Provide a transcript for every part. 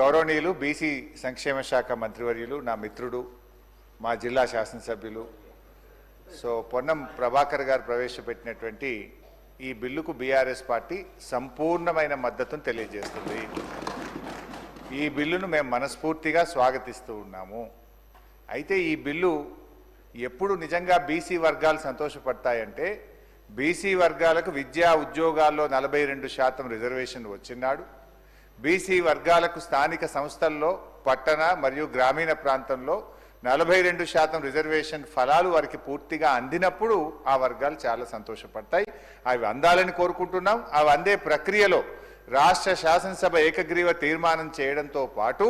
గౌరవనీయులు బీసీ సంక్షేమ శాఖ మంత్రివర్యులు నా మిత్రుడు మా జిల్లా శాసనసభ్యులు. సో పొన్నం ప్రభాకర్ గారు ప్రవేశపెట్టినటువంటి ఈ బిల్లుకు బీఆర్ఎస్ పార్టీ సంపూర్ణమైన మద్దతును తెలియజేస్తుంది. ఈ బిల్లును మేము మనస్ఫూర్తిగా స్వాగతిస్తూ ఉన్నాము. అయితే ఈ బిల్లు ఎప్పుడు నిజంగా బీసీ వర్గాలు సంతోషపడతాయంటే బీసీ వర్గాలకు విద్యా ఉద్యోగాల్లో నలభై రెండు శాతం రిజర్వేషన్ వచ్చినాడు. బీసీ వర్గాలకు స్థానిక సంస్థల్లో పట్టణ మరియు గ్రామీణ ప్రాంతంలో నలభై రెండు శాతం రిజర్వేషన్ ఫలాలు వారికి పూర్తిగా అందినప్పుడు ఆ వర్గాలు చాలా సంతోషపడతాయి. అవి అందాలని కోరుకుంటున్నాం. అవి అందే ప్రక్రియలో రాష్ట్ర శాసనసభ ఏకగ్రీవ తీర్మానం చేయడంతో పాటు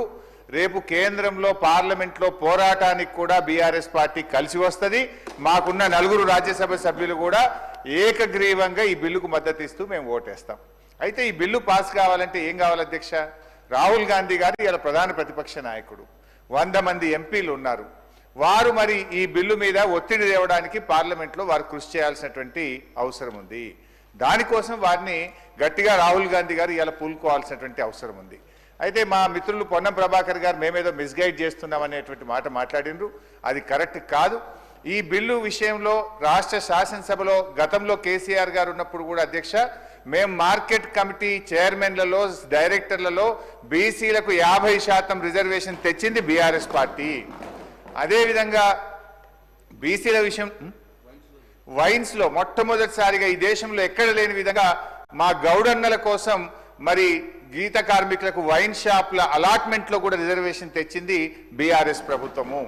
రేపు కేంద్రంలో పార్లమెంట్లో పోరాటానికి కూడా బీఆర్ఎస్ పార్టీ కలిసి వస్తుంది. మాకున్న నలుగురు రాజ్యసభ సభ్యులు కూడా ఏకగ్రీవంగా ఈ బిల్లుకు మద్దతు ఇస్తూ మేము ఓటేస్తాం. అయితే ఈ బిల్లు పాస్ కావాలంటే ఏం కావాలి అధ్యక్ష? రాహుల్ గాంధీ గారు ఇలా ప్రధాన ప్రతిపక్ష నాయకుడు. వంద మంది ఎంపీలు ఉన్నారు. వారు మరి ఈ బిల్లు మీద ఒత్తిడి తేవడానికి పార్లమెంట్లో వారు కృషి చేయాల్సినటువంటి అవసరం ఉంది. దానికోసం వారిని గట్టిగా రాహుల్ గాంధీ గారు ఇలా పూలుకోవాల్సినటువంటి అవసరం ఉంది. అయితే మా మిత్రులు పొన్నం ప్రభాకర్ గారు మేమేదో మిస్గైడ్ చేస్తున్నాం అనేటువంటి మాట మాట్లాడినరు అది కరెక్ట్ కాదు. ఈ బిల్లు విషయంలో రాష్ట్ర శాసనసభలో గతంలో కేసీఆర్ గారు ఉన్నప్పుడు కూడా అధ్యక్ష మేము మార్కెట్ కమిటీ చైర్మన్లలో డైరెక్టర్లలో బీసీలకు యాభై శాతం రిజర్వేషన్ తెచ్చింది బీఆర్ఎస్ పార్టీ. అదేవిధంగా బీసీల విషయం వైన్స్లో మొట్టమొదటిసారిగా ఈ దేశంలో ఎక్కడ లేని విధంగా మా గౌడన్నల కోసం మరి గీత కార్మికులకు వైన్ షాప్ల అలాట్మెంట్లో కూడా రిజర్వేషన్ తెచ్చింది బీఆర్ఎస్ ప్రభుత్వము.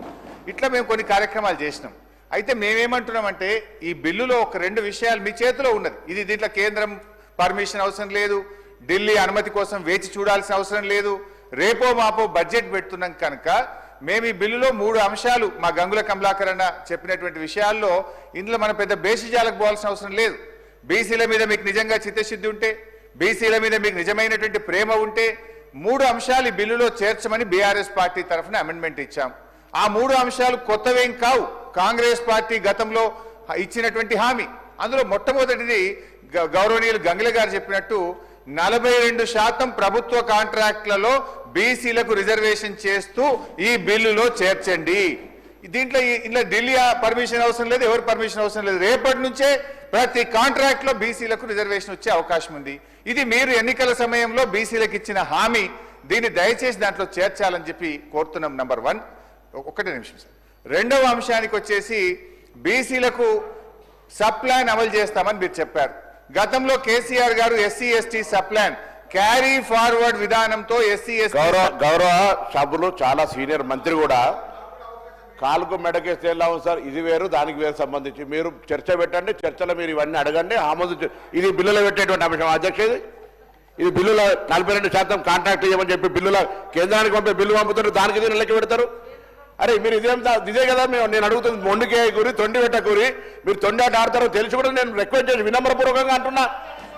ఇట్లా మేము కొన్ని కార్యక్రమాలు చేసినాం. అయితే మేమేమంటున్నామంటే ఈ బిల్లులో ఒక రెండు విషయాలు మీ చేతిలో ఉన్నది. ఇది దీంట్లో కేంద్రం పర్మిషన్ అవసరం లేదు. ఢిల్లీ అనుమతి కోసం వేచి చూడాల్సిన అవసరం లేదు. రేపో మాపో బడ్జెట్ పెడుతున్నాం కనుక మేము ఈ బిల్లులో మూడు అంశాలు మా గంగుల కమలాకర్ అన్న చెప్పినటువంటి విషయాల్లో ఇందులో మనం పెద్ద బేసిజాలకు పోవాల్సిన అవసరం లేదు. బీసీల మీద మీకు నిజంగా చిత్తశుద్ధి ఉంటే బీసీల మీద మీకు నిజమైనటువంటి ప్రేమ ఉంటే మూడు అంశాలు ఈ బిల్లులో చేర్చమని బీఆర్ఎస్ పార్టీ తరఫున అమెండ్మెంట్ ఇచ్చాం. ఆ మూడు అంశాలు కొత్తవేం కావు. కాంగ్రెస్ పార్టీ గతంలో ఇచ్చినటువంటి హామీ. అందులో మొట్టమొదటిది గ- గౌరవనీయులు గంగుల గారు చెప్పినట్టు నలభై రెండు శాతం ప్రభుత్వ కాంట్రాక్ట్లలో బీసీలకు రిజర్వేషన్ చేస్తూ ఈ బిల్లులో చేర్చండి. దీంట్లో ఇంట్లో ఢిల్లీ పర్మిషన్ అవసరం లేదు ఎవరు పర్మిషన్ అవసరం లేదు. రేపటి నుంచే ప్రతి కాంట్రాక్ట్లో బీసీలకు రిజర్వేషన్ వచ్చే అవకాశం ఉంది. ఇది మీరు ఎన్నికల సమయంలో బీసీలకు ఇచ్చిన హామీ. దీన్ని దయచేసి దాంట్లో చేర్చాలని చెప్పి కోరుతున్నాం నంబర్ వన్. ఒకటే నిమిషం సార్. రెండవ అంశానికి వచ్చేసి బీసీలకు సప్లాన్ అమలు చేస్తామని మీరు చెప్పారు. గతంలో కేసీఆర్ గారు SC ST sub plan carry forward విధానంతో ఎస్సీ గౌరవ గౌరవ సభలు చాలా సీనియర్ మంత్రి కూడా కాలుకు మెడకేస్తే ఎలా ఉంది సార్? ఇది వేరు దానికి వేరు సంబంధించి. మీరు చర్చ పెట్టండి చర్చలో మీరు ఇవన్నీ అడగండి. ఆమోదించ ఇది బిల్లులో పెట్టేటువంటి అంశం. అధ్యక్ష ఇది? ఇది నలభై రెండు శాతం కాంట్రాక్ట్ ఇవ్వమని చెప్పి బిల్లుల కేంద్రానికి పంపే బిల్లు పంపుతారు దానికి దీన్ని లెక్క పెడతారు? అరే మీరు ఇదేం ఇదే కదా మేము నేను అడుగుతుంది మొండికే కూరి తొండి పెట్టకూరి మీరు తొండి ఆట ఆడతారో తెలిసి కూడా నేను రిక్వెస్ట్ చేసి వినమ్రపూర్వకంగా అంటున్నా.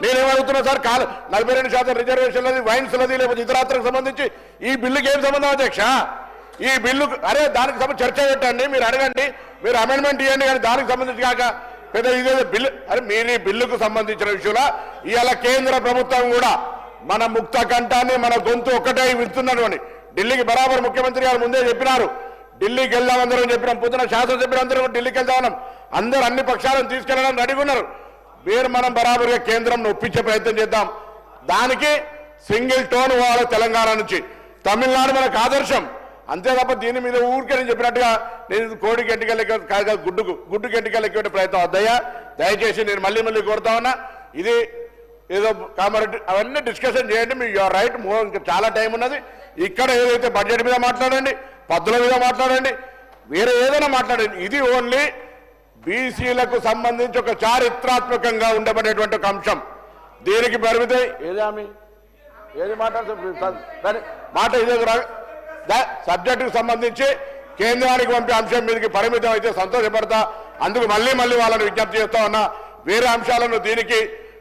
నేనేమడుగుతున్నా సార్? కాల నలభై రెండు శాతం రిజర్వేషన్లది వైన్స్లది లేకపోతే ఇతరాత్రకు సంబంధించి ఈ బిల్లుకి ఏం సంబంధం అధ్యక్ష? ఈ బిల్లు అరే దానికి సంబంధించి చర్చ పెట్టండి మీరు అడగండి మీరు అమెండ్మెంట్ ఇవ్వండి కానీ దానికి సంబంధించి కాక పెద్ద ఇదేదో బిల్లు. అరే మీరు ఈ బిల్లుకు సంబంధించిన విషయంలో ఇవాళ కేంద్ర ప్రభుత్వం కూడా మన ముక్త కంఠాన్ని మన గొంతు ఒక్కటే వింటున్నటువంటి. ఢిల్లీకి బరాబర్ ముఖ్యమంత్రి గారు ముందే చెప్పినారు. ఢిల్లీకి వెళ్దాం అందరం చెప్పినాం. పొద్దున శాసనసభ్యులు అందరూ ఢిల్లీకి వెళ్దామన్నాం అందరూ అన్ని పక్షాలను తీసుకెళ్ళడం రెడీగా ఉన్నారు. మీరు మనం బరాబర్గా కేంద్రం ఒప్పించే ప్రయత్నం చేద్దాం. దానికి సింగిల్ టోన్ పోవాలి తెలంగాణ నుంచి. తమిళనాడు మనకు ఆదర్శం. అంతే తప్ప దీని మీద ఊరికే నేను చెప్పినట్టుగా నేను కోడికి ఎంటికలెక్క కాదు కాదు, గుడ్డుకు గుడ్డుకి ఎంటికలెక్కే ప్రయత్నం వద్దయ్యా. దయచేసి నేను మళ్ళీ మళ్ళీ కోరుతా ఉన్నా. ఇది ఏదో కామారెడ్డి అవన్నీ డిస్కషన్ చేయండి. మీ యువర్ రైట్ ఇంకా చాలా టైం ఉన్నది. ఇక్కడ ఏదైతే బడ్జెట్ మీద మాట్లాడండి. పద్దుల మీద మాట్లాడండి. వేరే ఏదైనా మాట్లాడండి. ఇది ఓన్లీ బీసీలకు సంబంధించి ఒక చారిత్రాత్మకంగా ఉండబడేటువంటి ఒక అంశం. దీనికి పరిమితి ఏది ఆమె? ఏది మాట్లాడుతుంది మాట ఇదే సబ్జెక్టుకు సంబంధించి కేంద్రానికి పంపే అంశం మీదకి పరిమితం అయితే సంతోషపడతా. అందుకు మళ్ళీ మళ్ళీ వాళ్ళని విజ్ఞప్తి చేస్తా ఉన్నా. వేరే అంశాలను దీనికి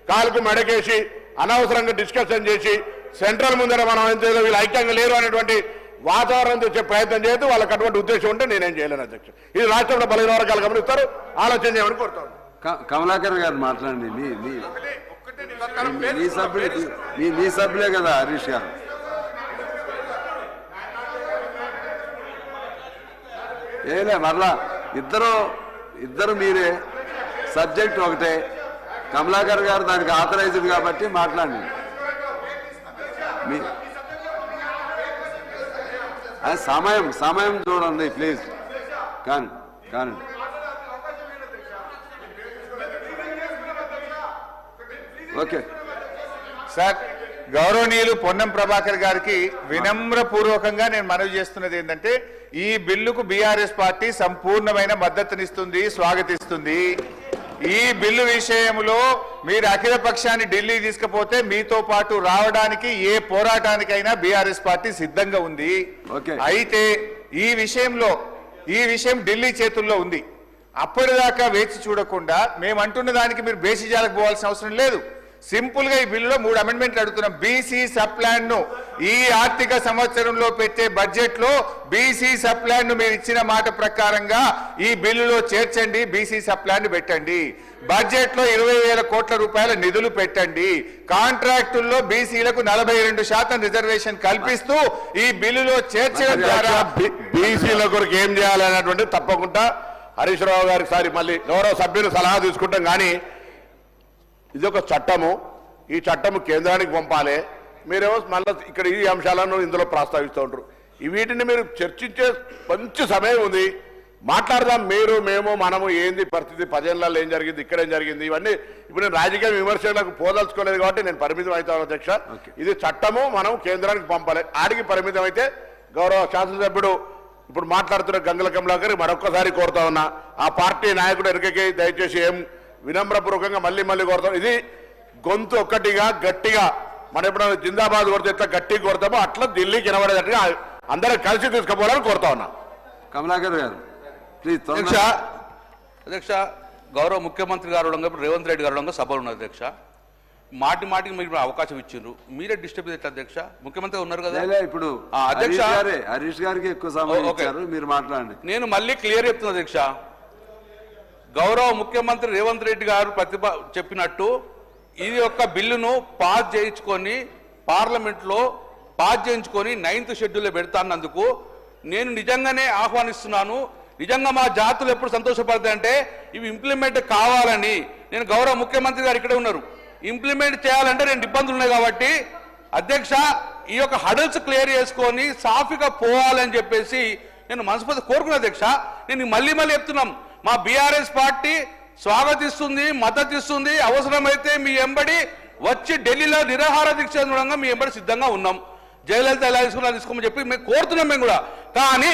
కాలుకు మెడకేసి అనవసరంగా డిస్కషన్ చేసి సెంట్రల్ ముందర మనం ఏం చేయలేదు వీళ్ళు ఐక్యంగా లేరు అనేటువంటి వాతావరణం తెచ్చే ప్రయత్నం చేయదు వాళ్ళకి అటువంటి ఉద్దేశం ఉంటే నేనేం చేయలేను అధ్యక్షుడు ఇది రాష్ట్రంలో బలహీన వర్గాలు గమనిస్తారు. ఆలోచన చేయమని కోరుతాను. కమలాకర్ గారు మాట్లాడండి. మీ సభ్యులే మీ సభ్యులే కదా హరీష్ గారు. ఏలే మరలా. ఇద్దరు ఇద్దరు మీరే. సబ్జెక్ట్ ఒకటే. కమలాకర్ గారు దానికి ఆథరైజ్డ్ కాబట్టి మాట్లాడండి. మీ అది సమయం సమయం చూడండి ప్లీజ్ కాను కాను. ఓకే. సార్ గౌరవనీయులు పొన్నం ప్రభాకర్ గారికి వినమ్రపూర్వకంగా నేను మనవి చేస్తున్నది ఏంటంటే ఈ బిల్లుకు బీఆర్ఎస్ పార్టీ సంపూర్ణమైన మద్దతునిస్తుంది స్వాగతిస్తుంది. ఈ బిల్లు విషయంలో మీరు అఖిల పక్షాన్ని ఢిల్లీ తీసుకుపోతే మీతో పాటు రావడానికి ఏ పోరాటానికైనా బీఆర్ఎస్ పార్టీ సిద్ధంగా ఉంది. ఓకే. అయితే ఈ విషయంలో ఈ విషయం ఢిల్లీ చేతుల్లో ఉంది. అప్పటిదాకా వేచి చూడకుండా మేము అంటున్న దానికి మీరు బేసిజాలకు పోవాల్సిన అవసరం లేదు. సింపుల్గా ఈ బిల్లులో మూడు అమెండ్మెంట్లు అడుగుతున్నాం. బీసీ సప్లాన్ను ఈ ఆర్థిక సంవత్సరంలో పెట్టే బడ్జెట్లో బీసీ సప్లాన్ను మీరు ఇచ్చిన మాట ప్రకారంగా ఈ బిల్లులో చేర్చండి. బీసీ సప్లాన్ను పెట్టండి. బడ్జెట్లో ఇరవై వేల కోట్ల రూపాయల నిధులు పెట్టండి. కాంట్రాక్టుల్లో బీసీలకు నలభై రెండు శాతం రిజర్వేషన్ కల్పిస్తూ ఈ బిల్లులో చేర్చడం ద్వారా బీసీల కొరకు ఏం చేయాలనేటువంటి తప్పకుండా హరీష్ రావు గారికి సారి మళ్ళీ గౌరవ సభ్యులు సలహా తీసుకుంటాం. కానీ ఇది ఒక చట్టము. ఈ చట్టము కేంద్రానికి పంపాలి. మీరేమో మళ్ళీ ఇక్కడ ఈ అంశాలను ఇందులో ప్రస్తావిస్తూ ఉంటారు ఈ వీటిని మీరు చర్చించే మంచి సమయం ఉంది. మాట్లాడదాం మీరు మేము మనము ఏంది పరిస్థితి పదేళ్ళలో ఏం జరిగింది ఇక్కడ ఏం జరిగింది ఇవన్నీ ఇప్పుడు నేను రాజకీయ విమర్శలకు పోదలుచుకోలేదు కాబట్టి నేను పరిమితం అవుతాను అధ్యక్ష. ఇది చట్టము మనం కేంద్రానికి పంపాలి. ఆడికి పరిమితం అయితే గౌరవ శాసనసభ్యుడు ఇప్పుడు మాట్లాడుతున్న గంగల కమలాకర్ మరొక్కసారి కోరుతా ఉన్నా. ఆ పార్టీ నాయకుడు ఎరుకకి దయచేసి ఏం వినమ్రపూర్వకంగా మళ్ళీ మళ్ళీ కోరుతాం ఇది గొంతు ఒక్కటిగా గట్టిగా. మనం ఎప్పుడైనా జిందాబాద్ కొడితే ఎట్లా గట్టిగా కొడతామో అట్లా ఢిల్లీకి వినబడేటట్టుగా అందరూ కలిసి తీసుకుపోవాలని కోరుతా ఉన్నా. కమలాకర్ గారు ప్లీజ్ అధ్యక్ష అధ్యక్ష గౌరవ ముఖ్యమంత్రి గారు రేవంత్ రెడ్డి గారు ఉండగా సభలు ఉన్నారు అధ్యక్ష. మాటి మాటికి మీరు అవకాశం ఇచ్చిండ్రు. మీరే డిస్టర్బ్ చేస్తారు అధ్యక్ష? ముఖ్యమంత్రి ఉన్నారు కదా. ఇప్పుడు అధ్యక్ష. హరీష్ గారే హరీష్ గారికి ఎక్కువ సమయం మీరు మాట్లాడండి. నేను మళ్ళీ క్లియర్ చెప్తున్నా అధ్యక్ష. గౌరవ ముఖ్యమంత్రి రేవంత్ రెడ్డి గారు ప్రతిభ చెప్పినట్టు ఇది యొక్క బిల్లును పాస్ చేయించుకొని పార్లమెంట్లో పాస్ చేయించుకొని నైన్త్ షెడ్యూల్లో పెడతానందుకు నేను నిజంగానే ఆహ్వానిస్తున్నాను. నిజంగా మా జాతులు ఎప్పుడు సంతోషపడతాయంటే ఇవి ఇంప్లిమెంట్ కావాలని. నేను గౌరవ ముఖ్యమంత్రి గారు ఇక్కడే ఉన్నారు. ఇంప్లిమెంట్ చేయాలంటే రెండు ఇబ్బందులు ఉన్నాయి కాబట్టి అధ్యక్ష ఈ యొక్క హడల్స్ క్లియర్ చేసుకొని సాఫీగా పోవాలని చెప్పేసి నేను మనస్ఫూర్తి కోరుకున్నా అధ్యక్ష. నేను మళ్ళీ మళ్ళీ చెప్తున్నాం. మా బీఆర్ఎస్ పార్టీ స్వాగతిస్తుంది మద్దతు ఇస్తుంది అవసరమైతే మీ ఎంబడి వచ్చి ఢిల్లీలో నిరాహార దీక్ష చూడంగా మీ ఎంబడి సిద్ధంగా ఉన్నాం. జయలలిత ఎలా తీసుకున్నా తీసుకోమని చెప్పి మేము కోరుతున్నాం మేము కూడా. కానీ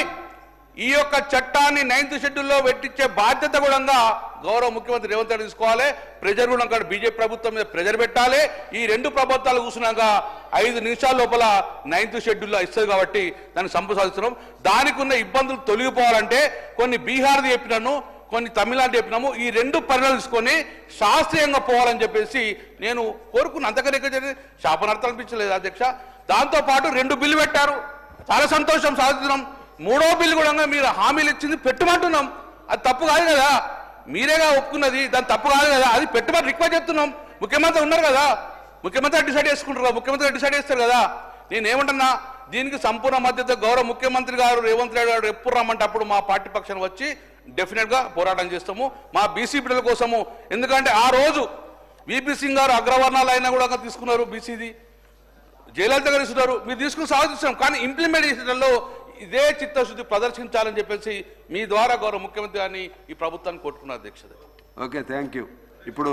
ఈ యొక్క చట్టాన్ని నైన్త్ షెడ్యూల్లో పెట్టించే బాధ్యత కూడా గౌరవ ముఖ్యమంత్రి రేవంత్ రెడ్డి తీసుకోవాలి. ప్రెజర్ కూడా అక్కడ బీజేపీ ప్రభుత్వం మీద ప్రెజర్ పెట్టాలి. ఈ రెండు ప్రభుత్వాలు కూర్చున్నాక ఐదు నిమిషాల లోపల నైన్త్ షెడ్యూల్లో ఇస్తుంది కాబట్టి దాన్ని సంప్రసాదిస్తున్నాం దానికి ఉన్న ఇబ్బందులు తొలగిపోవాలంటే కొన్ని బీహార్ది చెప్పినాను కొన్ని తమిళనాడు చెప్పినాము. ఈ రెండు పరిణాలు తీసుకొని శాస్త్రీయంగా పోవాలని చెప్పేసి నేను కోరుకున్న. అంతకన్నా ఎక్కువ జరిగింది శాపనార్థం అనిపించలేదు అధ్యక్ష. దాంతో పాటు రెండు బిల్లు పెట్టారు. చాలా సంతోషం సాధిస్తున్నాం మూడో బిల్లు కూడా మీరు హామీలు ఇచ్చింది పెట్టమంటున్నాం. అది తప్పు కాదు కదా. మీరేగా ఒప్పుకున్నది. దాని తప్పు కాదు కదా. అది పెట్టుబడి రిక్వెస్ట్ చేస్తున్నాం. ముఖ్యమంత్రి ఉన్నారు కదా. ముఖ్యమంత్రి డిసైడ్ చేసుకుంటారు కదా. ముఖ్యమంత్రి డిసైడ్ చేస్తారు కదా. నేను ఏమంటున్నా దీనికి సంపూర్ణ మద్దతు గౌరవ ముఖ్యమంత్రి గారు రేవంత్ రెడ్డి గారు ఎప్పుడు రమ్మంటే అప్పుడు మా పార్టీ పక్షాన్ని వచ్చి డెఫినెట్గా పోరాటం చేస్తాము. మా బీసీ బిడ్డల కోసము. ఎందుకంటే ఆ రోజు విపి సింగ్ గారు అగ్రవర్ణాలు అయినా కూడా తీసుకున్నారు బీసీది. జయలలిత గారు ఇస్తున్నారు. మీరు తీసుకుని సాధిస్తాం కానీ ఇంప్లిమెంట్ చేసేటలో ఇదే చిత్తశుద్ధి ప్రదర్శించాలని చెప్పేసి మీ ద్వారా గౌరవ ముఖ్యమంత్రి గారిని ఈ ప్రభుత్వాన్ని కోరుకున్నారు అధ్యక్షత ఓకే థ్యాంక్ యూ ఇప్పుడు